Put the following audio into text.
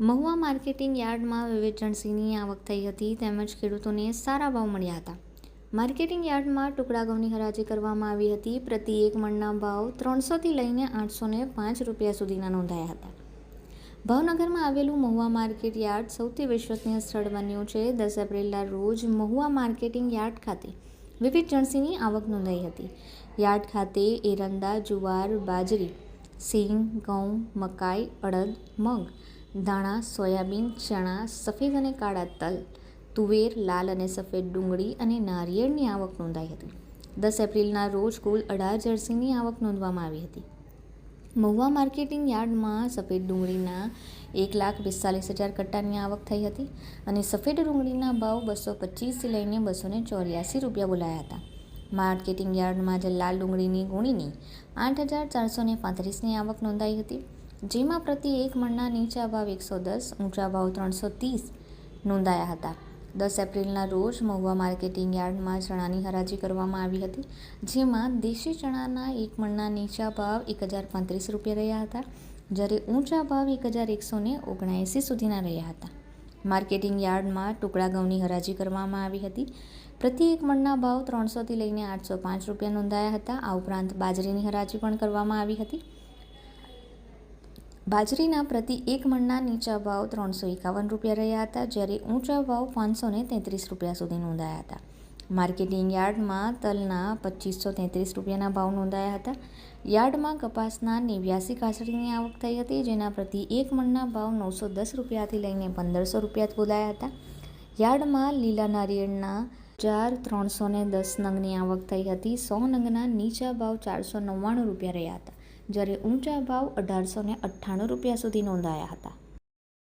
Mahuva marketing યાર્ડમાં વિવિધ જણસીની આવક થઈ હતી, તેમજ ખેડૂતોને સારા ભાવ મળ્યા હતા. માર્કેટિંગ યાર્ડમાં ટુકડા ઘઉંની હરાજી કરવામાં આવી હતી. પ્રતિ એક મણના ભાવ ત્રણસોથી લઈને આઠસોને પાંચ રૂપિયા સુધીના નોંધાયા હતા. ભાવનગરમાં આવેલું મહુવા માર્કેટ યાર્ડ સૌથી વિશ્વસનીય સ્થળ બન્યું છે. દસ એપ્રિલના રોજ મહુવા માર્કેટિંગ યાર્ડ ખાતે વિવિધ જણસીની આવક નોંધાઈ હતી. યાર્ડ ખાતે એરંડા, જુવાર, બાજરી, સિંગ, ઘઉં, મકાઈ, અડદ, મગ ધાણા, સોયાબીન, ચણા, સફેદ અને કાળા તલ, તુવેર, લાલ અને સફેદ ડુંગળી અને નારિયેળની આવક નોંધાઈ હતી. દસ એપ્રિલના રોજ કુલ અઢાર જર્સીની આવક નોંધવામાં આવી હતી. મહુવા માર્કેટિંગ યાર્ડમાં સફેદ ડુંગળીના એક લાખ પિસ્તાલીસ હજાર કટ્ટાની આવક થઈ હતી અને સફેદ ડુંગળીના ભાવ બસો પચીસથી લઈને બસો ને ચોર્યાસી રૂપિયા બોલાયા હતા. માર્કેટિંગ યાર્ડમાં જે લાલ ડુંગળીની ગુણીની આઠ હજાર ચારસો ને પાંત્રીસની આવક નોંધાઈ હતી. જેમાં પ્રતિ એક મણના નીચા ભાવ એકસો દસ, ઊંચા ભાવ ત્રણસો ત્રીસ નોંધાયા હતા. દસ એપ્રિલના રોજ મહુવા માર્કેટિંગ યાર્ડમાં ચણાની હરાજી કરવામાં આવી હતી, જેમાં દેશી ચણાના એક મણના નીચા ભાવ એક હજાર પાંત્રીસ રૂપિયા રહ્યા હતા, જ્યારે ઊંચા ભાવ એક હજાર એકસો ને ઓગણએંસી સુધીના રહ્યા હતા. માર્કેટિંગ યાર્ડમાં ટુકડા ઘઉંની હરાજી કરવામાં આવી હતી. પ્રતિ એક મણના ભાવ ત્રણસોથી લઈને આઠસો પાંચ રૂપિયા નોંધાયા હતા. આ ઉપરાંત બાજરીની હરાજી પણ કરવામાં આવી હતી. બાજરીના પ્રતિ એક મણના નીચા ભાવ ત્રણસો એકાવન રૂપિયા રહ્યા હતા, જ્યારે ઊંચા ભાવ પાંચસો ને તેત્રીસ રૂપિયા સુધી નોંધાયા હતા. માર્કેટિંગ યાર્ડમાં તલના પચીસો તેત્રીસ રૂપિયાના ભાવ નોંધાયા હતા. યાર્ડમાં કપાસના નેવ્યાસી કાસડીની આવક થઈ હતી, જેના પ્રતિ એક મણના ભાવ નવસો દસ રૂપિયાથી લઈને પંદરસો રૂપિયા બોલાયા હતા. યાર્ડમાં લીલા નારિયેળના ચાર ત્રણસો ને દસ નંગની આવક થઈ હતી, સો નંગના નીચા ભાવ ચારસો નવ્વાણું રૂપિયા રહ્યા હતા. જ્યારે ઊંચા ભાવ અઢારસો અઠ્ઠાણું રૂપિયા સુધી નોંધાયા હતા.